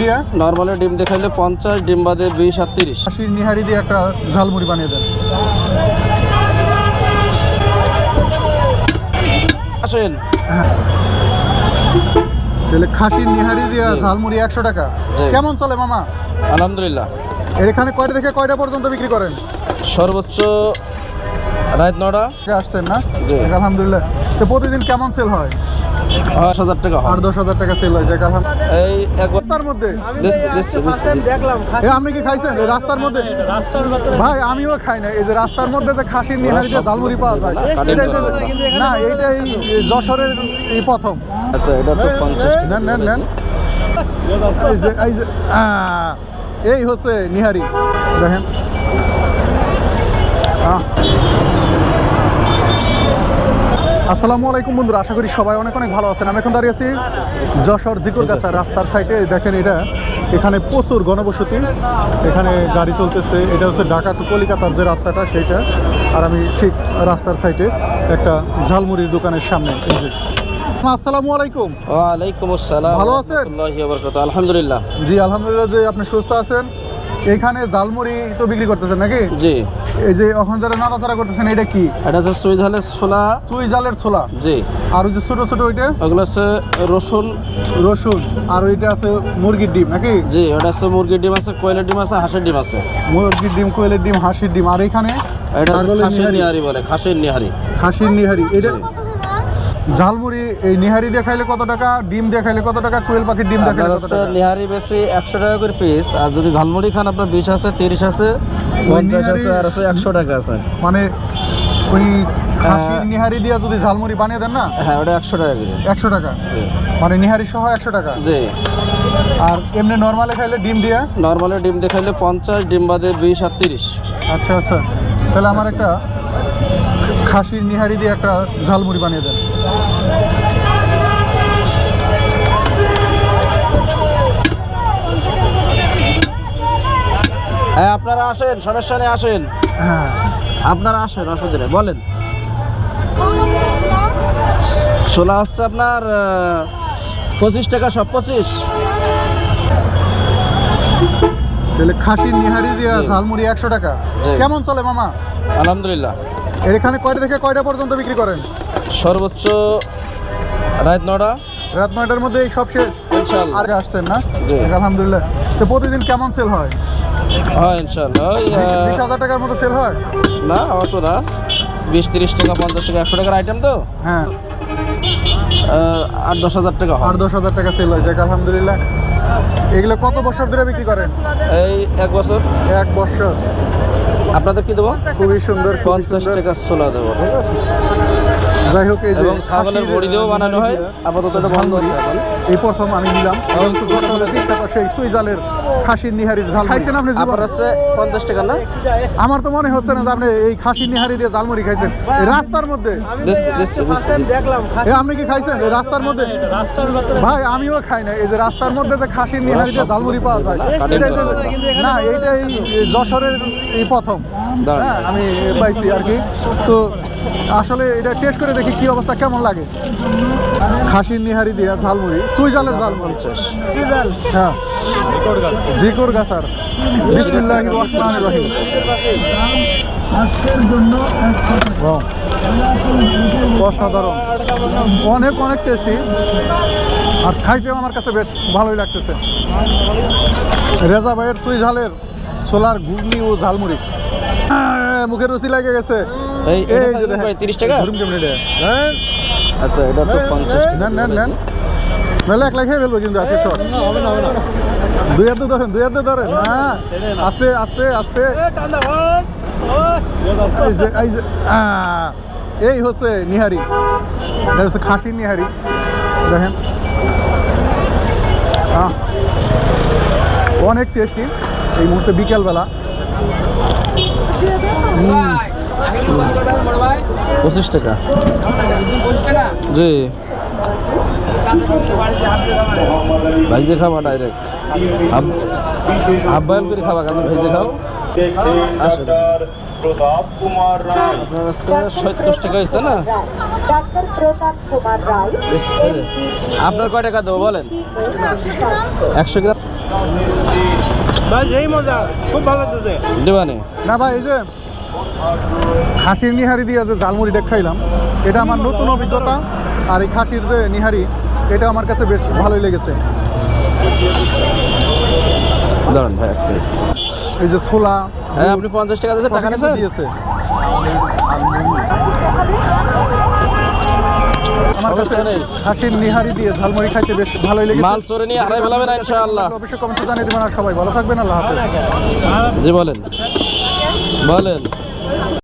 দিয়া নর্মালি ডিম দেখাইলে পঞ্চাশ ডিম বাদে বিশ আর তিরিশ। নিহারি দিয়ে একটা ঝালমুড়ি বানিয়ে দেন। আসেন। তাহলে খাসির নিহারি দিয়ে ঝালমুড়ি একশো টাকা। কেমন চলে মামা? আলহামদুলিল্লাহ। এখানে কয়টা থেকে কয়টা পর্যন্ত বিক্রি করেন? সর্বোচ্চ রাত নটা। আজকে আসছেন না? আলহামদুলিল্লাহ। তো প্রতিদিন কেমন সেল হয়? দশ হাজার টাকা দশ হাজার টাকা সেল এই একবার রাস্তার মধ্যে। আপনি কি খাইছেন? রাস্তার মধ্যে? ভাই আমিও খাই না এই যে রাস্তার মধ্যে যে খাসির নিহারি দিয়ে ঝালমুড়ি পাওয়া যায় কাঠের এটাই তো- না যশোরের এই প্রথম। আচ্ছা এটা তো পঞ্চাশ নেন নেন নেন। এই যে এই যে এই হচ্ছে নিহারি। দেখেন। আসসালামু আলাইকুম বন্ধুরা আশা করি সবাই অনেক অনেক ভালো আছেন। আমি এখন দাঁড়িয়ে আছি যশোর জিকুরগাছা রাস্তার সাইডে। দেখেন এটা এখানে প্রচুর গণবসতি এখানে গাড়ি চলতেছে। এটা হচ্ছে ঢাকা টু কলিকাতার যে রাস্তাটা সেইটা। আর আমি ঠিক রাস্তার সাইডে একটা ঝালমুড়ির দোকানের সামনে আসসালামু আলাইকুম। ওয়ালাইকুম আসসালাম ভালো আছেন? আলহামদুলিল্লাহ। জি আলহামদুলিল্লাহ যে আপনি সুস্থ আছেন। এখানে জালমুড়ি তো বিক্রি করতেছেন নাকি? জি। এই যে এখন যারা নাড়াচাড়া করতেছেন এটা কি? এটা হচ্ছে সুই ঝালের ছোলা। চুই জালের ছোলা? জি। আর ওই যে ছোট ছোট ওইটা? ওগুলো হচ্ছে রসুন। রসুন। আর ওইটা আছে মুরগির ডিম নাকি? জি ওটা হচ্ছে মুরগির ডিম আছে কোয়েলের ডিম আছে হাঁসের ডিম আছে। মুরগির ডিম কোয়েলের ডিম হাঁসির ডিম। আর এখানে এটা খাসির নিহারি। বলে খাসির নিহারি। খাসির নিহারি। এটা। ঝালমুড়ি এই নিহারি দিয়ে খাইলে কত টাকা? ডিম দিয়ে খাইলে কত টাকা? কোয়েল পাখির ডিম দিয়ে খাইলে কত টাকা? নিহারি বেশি একশো টাকা করে পিস আর যদি ঝালমুড়ি খান আপনার বিশ আছে তিরিশ আছে পঞ্চাশ আছে আর আছে একশো টাকা আছে। মানে ওই নিহারি দিয়ে যদি ঝালমুড়ি বানিয়ে দেন না? হ্যাঁ ওটা একশো টাকা করে। একশো টাকা? মানে নিহারি সহ একশো টাকা? জি। আর এমনি নর্মালে খাইলে ডিম দিয়ে? নর্মালি ডিম দেখাইলে পঞ্চাশ ডিম বাদে বিশ আর তিরিশ। আচ্ছা আচ্ছা। তাহলে আমার একটা খাসির নিহারি দিয়ে একটা ঝালমুড়ি বানিয়ে দেন। হ্যাঁ আপনারা আসেন সমস্যা নেই আসেন। হ্যাঁ। আপনারা আসেন অসুবিধা নেই বলেন। ছোলা হচ্ছে আপনার পঁচিশ টাকা সব পঁচিশ। তাহলে খাসির নিহারি দিয়ে ঝালমুড়ি একশো টাকা। কেমন চলে মামা? আলহামদুলিল্লাহ। এখানে কয়টা থেকে কয়টা পর্যন্ত বিক্রি করেন? সর্বোচ্চ রাত নটা রাত নয়টার মধ্যে এই সব শেষ? আর আসছেন না। আলহামদুলিল্লাহ। তো প্রতিদিন কেমন সেল হয়? হয় ইনশাল্লাহ বিশ হাজার টাকার মতো সেল হয়? না অত না। বিশ তিরিশ টাকা পঞ্চাশ টাকা একশো টাকার আইটেম তো? হ্যাঁ। আট দশ হাজার টাকা আর দশ হাজার টাকা সেল হয়। যাক আলহামদুলিল্লাহ। এগুলো কত বছর ধরে বিক্রি করেন? এই এক বছর। এক বছর। আপনাদের কি দেবো খুবই সুন্দর পঞ্চাশ। টাকা ছোলা দেবো ঠিক আছে যাই হোক এই যে ছাগলের বড়ি দিয়েও বানানো হয়। আপাতত এটা বন্ধ আছে এখন। এই প্রথম আমি নিলাম। যশোরের তিনটা সুইজালের খাসির নিহারির ঝাল খাইছেন আপনি আপনার হচ্ছে পঞ্চাশ টাকা না? আমার তো মনে হচ্ছে না যে আপনি এই খাসির নিহারি দিয়ে ঝালমুড়ি খাইছেন। রাস্তার মধ্যে। আপনি কি খাইছেন? রাস্তার মধ্যে? ভাই আমিও খাই না এই যে রাস্তার মধ্যে যে খাসির নিহারি দিয়ে ঝালমুড়ি পাওয়া যায়। না এইটাই যশোরের এই প্রথম। হ্যাঁ, আমি পাইছি আর কি। তো আসলে এটা টেস্ট করে দেখি কি অবস্থা কেমন লাগে? খাসির নিহারি দিয়া ঝালমুড়ি চুইজালের ঝালমুড়ি। পঞ্চাশ। হ্যাঁ। জিকুর গাছার বিসমিল্লাহির রহমানির রহিম. অসাধারণ। অনেক অনেক টেস্টি আর খাইতেও আমার কাছে বেশ ভালোই লাগতেছে। রেজা ভাইয়ের চুই ঝালের সোলার ঘুগনি ও ঝালমুড়ি। মুখে রুচি লাগে গেছে। এই? 30 টাকা? হ্যাঁ? আচ্ছা এটা তো পঞ্চাশ নেন নেন নেন। নাহলে একলা খেয়ে ফেলব কিন্তু আছে দুই হাতে ধরেন দুই হাতে ধরেন হ্যাঁ। আস্তে আস্তে আস্তে। এই হচ্ছে নিহারি। এটা হচ্ছে খাসির নিহারি। দেখেন। অনেক টেস্টি এই মুহূর্তে বিকেলবেলা। পঁচিশ টাকা। জি। ভাইজে খাবা ডাইরেক্ট হাফ বয়েল করে খাবা কেন ভেজে খাও প্রতাপ কুমার রায় আপনার সত্তর টাকা না? আপনার কয় টাকা দেবো বলেন? একশো গ্রাম। ভাই যেই মজা খুব ভালো দেবানে? না ভাই এই যে খাসির নিহারি দিয়ে যে ঝালমুড়িটা খাইলাম এটা আমার নতুন অভিজ্ঞতা। আর এই খাসির যে নিহারি এটা আমার কাছে বেশ ভালোই লেগেছে। দাঁড়ান ভাই এই যে ছোলা হ্যাঁ আপনি পঞ্চাশ টাকা দিয়েছে টাকা দিয়েছে। আমার কাছে খাসির নিহারি দিয়ে ঝালমুড়ি খাইতে বেশ ভালোই লেগেছে। মাল চোরে নিয়ে হারাই ফেলাবেন না ইনশাআল্লাহ। অবশ্যই কমেন্টে জানিয়ে দেবেন আর সবাই। ভালো থাকবেন আল্লাহ হাফেজ। জি বলেন। বলেন